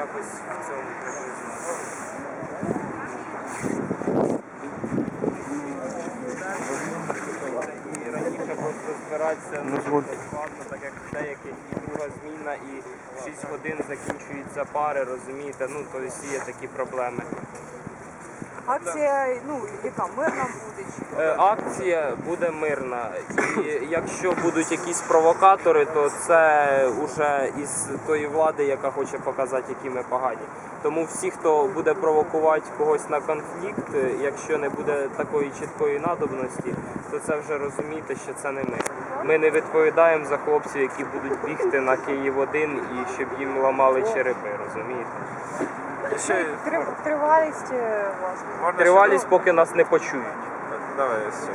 якось в цьому приблизно. Раніше просто збиратися складно, так як деякі і друга зміна, і в 6 годин закінчуються пари, розумієте, ну то є такі проблеми. Акція, ну, яка мирна буде? Е, Акція буде мирна, і якщо будуть якісь провокатори, то це вже із тої влади, яка хоче показати, які ми погані. Тому всі, хто буде провокувати когось на конфлікт, якщо не буде такої чіткої надобності, то це вже розумієте, що це не ми. Ми не відповідаємо за хлопців, які будуть бігти на Київ 1 і щоб їм ламали черепи, розумієте? Ще Трив- Тривалість е, власне. можна Тривалість, ще- поки нас не почують. Давай ще.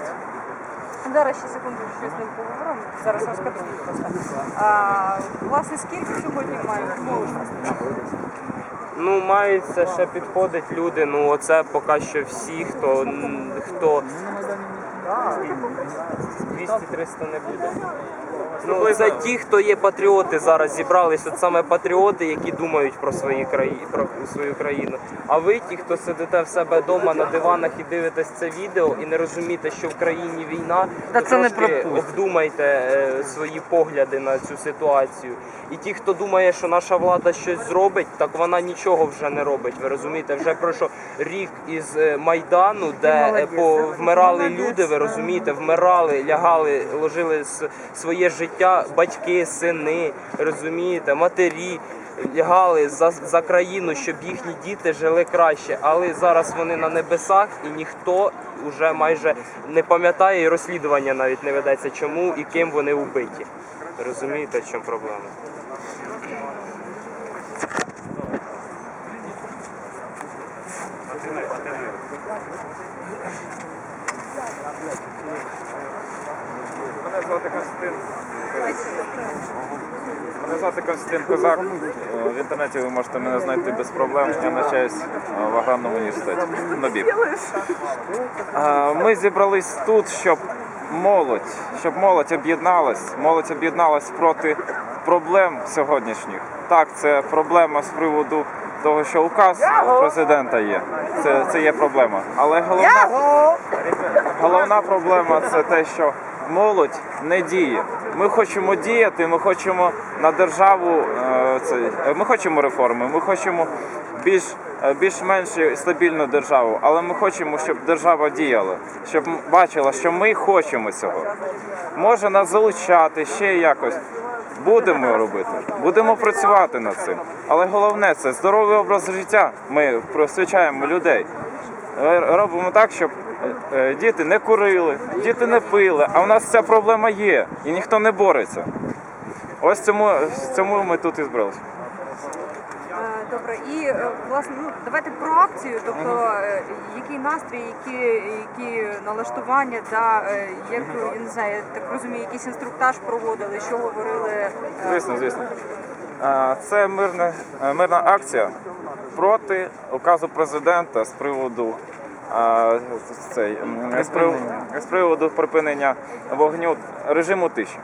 Зараз ще секунду щось з ним поговоримо. Зараз розкажу просто. А, власне, скільки сьогодні має молодь? Ну, маються ще підходить люди. Ну, оце поки що всі, хто хто 200-300 не буде. Ну, це ті, хто є патріоти зараз зібрались. От саме патріоти, які думають про свої краї, про свою країну. А ви, ті, хто сидите в себе вдома на диванах і дивитесь це відео і не розумієте, що в країні війна, Та то це не трошки пропустять. обдумайте е, свої погляди на цю ситуацію. І ті, хто думає, що наша влада щось зробить, так вона нічого вже не робить. Ви розумієте, вже пройшов рік із е, майдану, де е, молодець. по вмирали Молодець, люди. Ви розумієте, вмирали, лягали, ложили своє життя, батьки, сини, розумієте, матері. Лягали за, за країну, щоб їхні діти жили краще, але зараз вони на небесах і ніхто вже майже не пам'ятає і розслідування навіть не ведеться, чому і ким вони вбиті. Розумієте, в чому проблема? Звати Константин. Мене звати Константин Козак. Е, В інтернеті ви можете мене знайти без проблем. Я навчаюсь е, в аграрному університеті. НОБІ. Е, Ми зібрались тут, щоб молодь, щоб молодь об'єдналась. Молодь об'єдналась проти проблем сьогоднішніх. Так, це проблема з приводу того, що указ президента є. Це, це є проблема. Але головна Головна проблема це те, що молодь не діє. Ми хочемо діяти, ми хочемо на державу е, це, е, ми хочемо реформи, ми хочемо більш е, більш-менш стабільну державу, але ми хочемо, щоб держава діяла, щоб бачила, що ми хочемо цього. Може нас залучати ще якось. Будемо робити, будемо працювати над цим. Але головне це здоровий образ життя. Ми просвічаємо людей. Е, робимо так, щоб е, е, діти не курили, діти не пили. А в нас ця проблема є, і ніхто не бореться. Ось цьому, цьому ми тут і збралися. Добре, і власне, ну давайте про акцію. Тобто, який настрій, які, які налаштування, да, як я не знаю, я так розумію, якийсь інструктаж проводили, що говорили. Звісно, звісно. Це мирна, е, мирна акція проти указу президента з приводу цей, з приводу припинення вогню режиму тиші.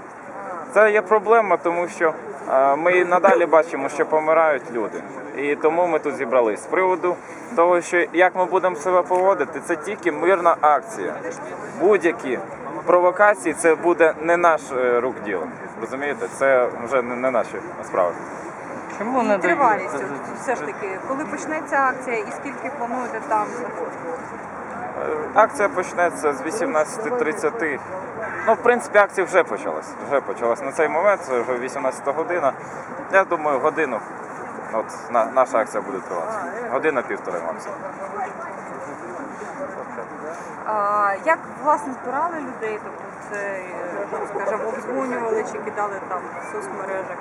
Це є проблема, тому що е, ми надалі бачимо, що помирають люди. І тому ми тут зібрались. З приводу того, що як ми будемо себе поводити, це тільки мирна акція. Будь-які провокації це буде не наш е, рук діло. Розумієте, це вже не, не наші справи. Чому не тривалість, все ж таки, коли почнеться акція і скільки плануєте там? Акція почнеться з 18.30. Ну, в принципі, акція вже почалась. Вже почалась на цей момент, це вже 18 година. Я думаю, годину. От на, наша акція буде тривати. Година півтори максимум. А, як власне збирали людей? Тобто це, е, скажімо, обдзвонювали чи кидали там в соцмережах?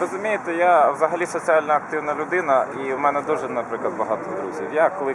Розумієте, я взагалі соціально активна людина, і в мене дуже, наприклад, багато друзів. Я коли